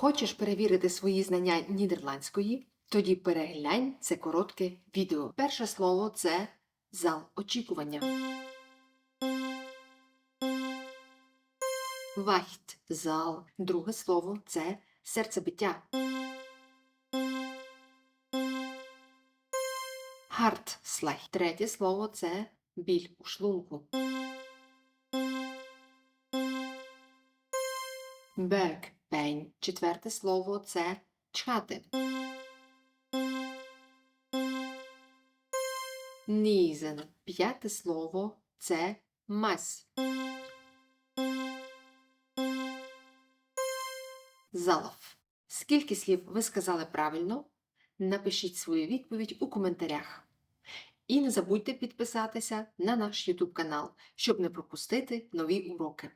Хочеш перевірити свої знання нідерландської? Тоді переглянь це коротке відео. Перше слово це зал очікування. Вахт зал. Друге слово це серцебиття. Hartslag. Третє слово це біль у шлунку. Bergpijn. Четверте слово це чхати. Нізен. П'яте слово це мазь. Залов. Скільки слів ви сказали правильно? Напишіть свою відповідь у коментарях. І не забудьте підписатися на наш YouTube канал, щоб не пропустити нові уроки.